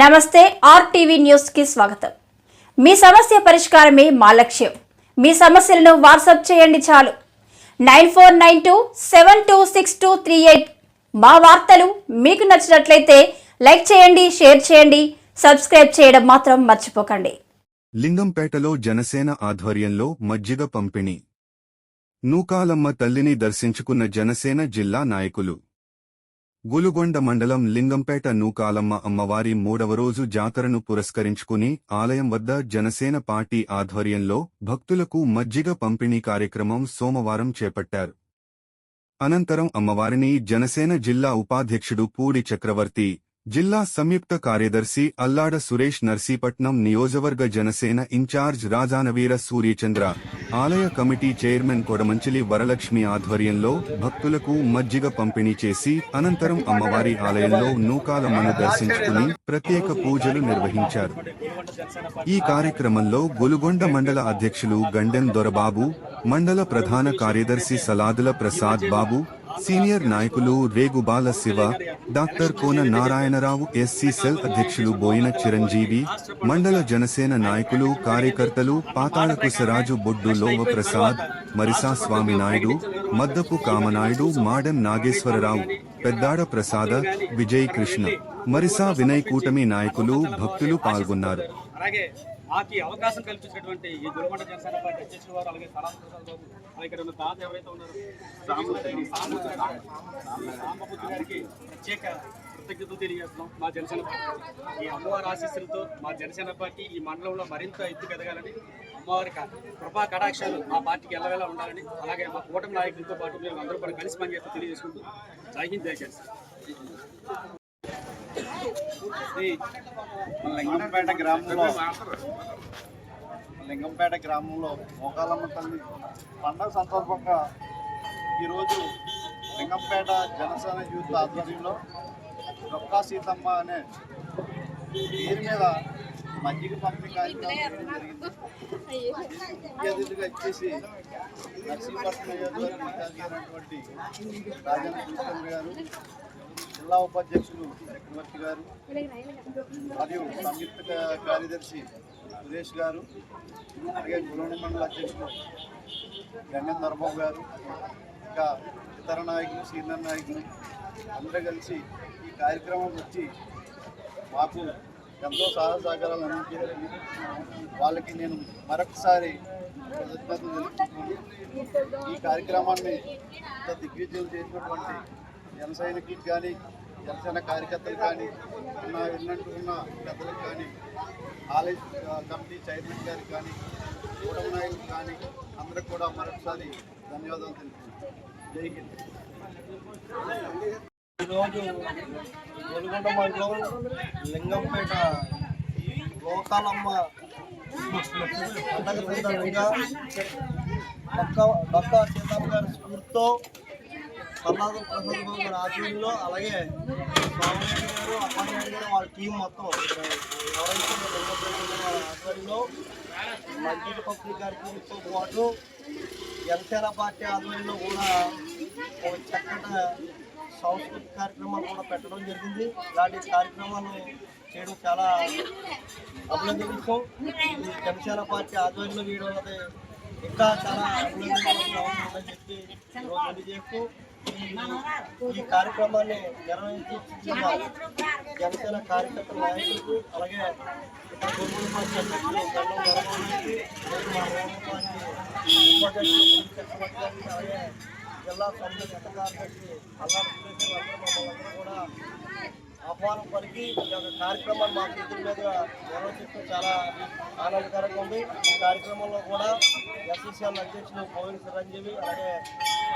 నమస్తే ఆర్టీవీ న్యూస్కి స్వాగతం. మీ సమస్య పరిష్కారమే మా లక్ష్యం. మీ సమస్యలను వాట్సాప్ చేయండి చాలు. Nine four nine two seven two six two three eight మా వార్తలు మీకు నచ్చినట్లయితే లైక్ చేయండి షేర్ చేయండి సబ్స్క్రైబ్ చేయడం మాత్రం మర్చిపోకండి. లింగంపేటలో జనసేన ఆధ్వర్యంలో మజ్జిగ పంపిణీ. నూకాలమ్మ తల్లిని దర్శించుకున్న జనసేన జిల్లా నాయకులు. గులుగొండ మండలం లింగంపేట నూకాలమ్మ అమ్మవారి మూడవ రోజు జాతరను పురస్కరించుకుని ఆలయం వద్ద జనసేన పార్టీ ఆధ్వర్యంలో భక్తులకు మజ్జిగ పంపిణీ కార్యక్రమం సోమవారం చేపట్టారు. అనంతరం అమ్మవారిని జనసేన జిల్లా ఉపాధ్యక్షుడు పూడి చక్రవర్తి జిల్లా సంయుక్త కార్యదర్శి అల్లాడ సురేష్ నర్సీపట్నం నియోజకవర్గ జనసేన ఇన్ఛార్జ్ రాజానవీర సూర్యచంద్ర ఆలయ కమిటీ చైర్మన్ కొడమంచిలి వరలక్ష్మి ఆధ్వర్యంలో భక్తులకు మజ్జిగ పంపిణీ చేసి అనంతరం అమ్మవారి ఆలయంలో నూకాలమ్మను దర్శించుకుని ప్రత్యేక పూజలు నిర్వహించారు. ఈ కార్యక్రమంలో గులుగొండ మండల అధ్యక్షులు గండెం దొరబాబు మండల ప్రధాన కార్యదర్శి సలాదుల ప్రసాద్ బాబు సీనియర్ నాయకులు Regubala Shiva doctor Kona Narayanarao SC cell అధ్యక్షులు బోయిన చిరంజీవి మండల జనసేన నాయకులు కార్యకర్తలు పాతాళకుశరాజు బొడ్డు లోవ ప్రసాద్ మరిసా స్వామి నాయుడు మద్దపు కామనాయుడు మాడెం నాగేశ్వరరావు పెద్దాడ ప్రసాద విజయ్ కృష్ణ మరిసా వినయ్ కూటమి నాయకులు భక్తులు పాల్గొన్నారు. మాకు అవకాశం కల్పించినటువంటి ఈ గురుమండ జనసేన పార్టీ అధ్యక్షులు వారు అలాగే సలాం ప్రసాద్ బాబు అలాగే ఇక్కడ ఉన్న తాత ఎవరైతే ఉన్నారో సామూర్తి రామబుద్ధి గారికి ప్రత్యేక కృతజ్ఞతలు తెలియజేస్తున్నాం మా జనసేన పార్టీ. ఈ అమ్మవారి ఆశీస్సులతో మా జనసేన పార్టీ ఈ మండలంలో మరింత ఎత్తు ఎదగాలని అమ్మవారి క- కృపా కటాక్షాలు మా పార్టీకి ఎల్లవేళ ఉండాలని అలాగే మా కూటమి నాయకులతో పాటు మేము అందరూ కూడా కలిసి పనిచేస్తూ తెలియజేసుకుంటూ జై హింద్ జై జనసేన. ఇది లింగంపేట గ్రామంలో. లింగంపేట గ్రామంలో మోకాలమ్మ తల్లి పండగ సందర్భంగా ఈరోజు లింగంపేట జనసేన యూత్ ఆధ్వర్యంలో డొక్కా సీతమ్మ అనే పేరు మీద మజ్జిగ పంపిణీ కార్యక్రమం జరిగింది. ముఖ్య అతిథిగా ఇచ్చేసి నర్సీపట్నం నియోజకవర్గ రాజేంద్ర గారు జిల్లా ఉపాధ్యక్షులు చక్రవర్తి గారు మరియు సంయుక్త కార్యదర్శి సురేష్ గారు అలాగే గురువుని మండల అధ్యక్షులు గంగం నరబాబు గారు ఇంకా ఇతర నాయకులు సీనియర్ నాయకులు అందరూ కలిసి ఈ కార్యక్రమం వచ్చి మాకు ఎంతో సహాయ సహకారాలు అందించారని వాళ్ళకి నేను మరొకసారి కృతజ్ఞతలు తెలుపుతున్నాను ఈ కార్యక్రమాన్ని ఇంత దిగ్విజయం చేసినటువంటి జన సైనికులకు కానీ జనసేన కార్యకర్తలు కానీ ఉన్న విన్నట్టు ఉన్న పెద్దలకు కానీ కాలేజ్ కమిటీ చైర్మన్ గారికి కానీ కూటమి నాయకులు కానీ అందరికి కూడా మరొకసారి ధన్యవాదాలు తెలుపుతున్నాను. జై హింద్. ఈరోజు గొలుగొండ మండలం లింగంపేట లోకాలమ్మ పండగ సందర్భంగా డొక్క డొక్క సీతమ్మ గారి స్ఫూర్తితో సల్లాద ప్రసాద్ బాబు గారి ఆధ్వర్యంలో అలాగే స్వామినాయుడు గారు అప్పనాయుడు గారు వాళ్ళ టీం మొత్తం ఎవరైతే ఆధ్వర్యంలో మంచి పబ్లిక్ కార్యక్రమంతో పాటు జనసేన పార్టీ ఆధ్వర్యంలో కూడా ఒక చక్కటి సాంస్కృతిక కార్యక్రమాలు కూడా పెట్టడం జరిగింది. ఇలాంటి కార్యక్రమాలు చేయడం చాలా అభినందిస్తాం జనసేన పార్టీ ఆధ్వర్యంలో చేయడం అనేది ఇంకా చాలా అభినందనీయంగా చెప్పి తెలియజేస్తూ ఈ- కార్యక్రమాన్ని నిర్వహించి జనసేన కార్యకర్తల నాయకులకు అలాగే ఇక్కడ పార్టీ అధ్యక్షులు గండం అలాగే జిల్లా సంబంధిత కార్యదర్శి కూడా ఆహ్వానం పలికి ఈ యొక్క కార్యక్రమాన్ని మా చేతుల మీద నిర్వహించడం చాలా ఆనందకరంగా ఉంది. ఈ కార్యక్రమంలో కూడా ఎస్ఎస్ఎల్ అధ్యక్షులు పవన్ చిరంజీవి అలాగే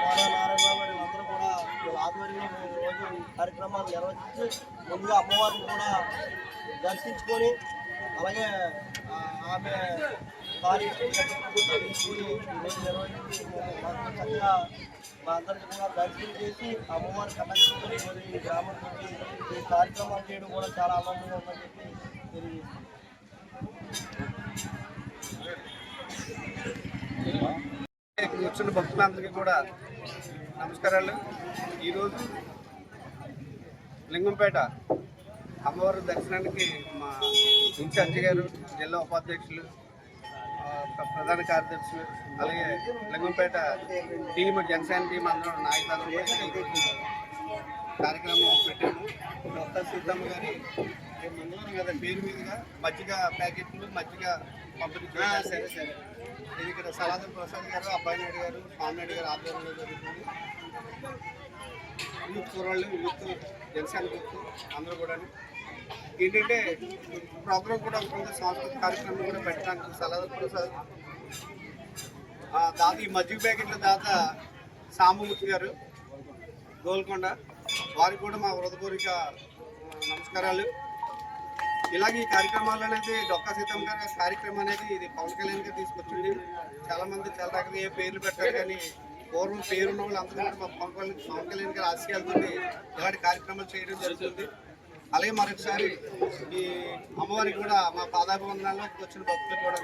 కోన నారాయణరావు గారు అందరూ కూడా వీళ్ళ ఆధ్వర్యంలో మేము రోజు కార్యక్రమాలు నిర్వహించి ముందుగా అమ్మవారిని కూడా దర్శించుకొని అలాగే ఆమె భారీ నిర్వహించి చక్కగా మా అందరికీ కూడా దర్శనం చేసి అమ్మవారి కటాక్షించుకొని ఈ గ్రామం నుంచి ఈ కార్యక్రమాలు చేయడం కూడా చాలా ఆనందంగా ఉందని చెప్పి తెలియజేస్తాను ఇక్కడికి వచ్చిన భక్తులందరికీ కూడా నమస్కారాలు. ఈరోజు లింగంపేట అమ్మవారి దర్శనానికి మా ఇన్ఛార్జి గారు జిల్లా ఉపాధ్యక్షులు ప్రధాన కార్యదర్శులు అలాగే లింగంపేట టీం జనసేన టీం అందరూ ఈరోజు కార్యక్రమం పెట్టాము డొక్కా సీతమ్మ గారి కదా పేరు మీదుగా మజ్జిగ ప్యాకెట్లు మజ్జిగ పంపిణీ సరే సరే. ఇది ఇక్కడ సలాదం ప్రసాద్ గారు అబ్బాయి నాయుడు గారు స్వామినాయుడు గారు ఆధ్వర్యంలో జరుగుతుంది. యూత్ కుర్రాళ్ళు యూత్ జనసేన యూత్ అందరూ కూడా ఏంటంటే ప్రోగ్రామ్ కూడా ఉంటుంది సాంస్కృతిక కార్యక్రమం కూడా పెట్టడానికి సలహా ప్రసాద్ ఆ, దాత ఈ మజ్జిగ ప్యాకెట్ల దాత సాంబమూర్తి గారు గోల్కొండ వారికి కూడా మా హృదయపూర్వక నమస్కారాలు. ఇలాగే ఈ కార్యక్రమాలు అనేది డొక్కా సీతమ్మ గారి కార్యక్రమం అనేది ఇది పవన్ కళ్యాణ్ గారు తీసుకొచ్చింది. చాలా మంది చాలా రకాల ఏ పేర్లు పెట్టారు కానీ పూర్వం పేరున్న వాళ్ళు అందరూ కూడా మా పవన్ కళ్యాణ్ పవన్ కళ్యాణ్ గారి ఆశయాలతో ఇలాంటి కార్యక్రమాలు చేయడం జరుగుతుంది. అలాగే మరొకసారి ఈ అమ్మవారికి కూడా మా పాదాభివందనాల్లో వచ్చిన భక్తులు కూడా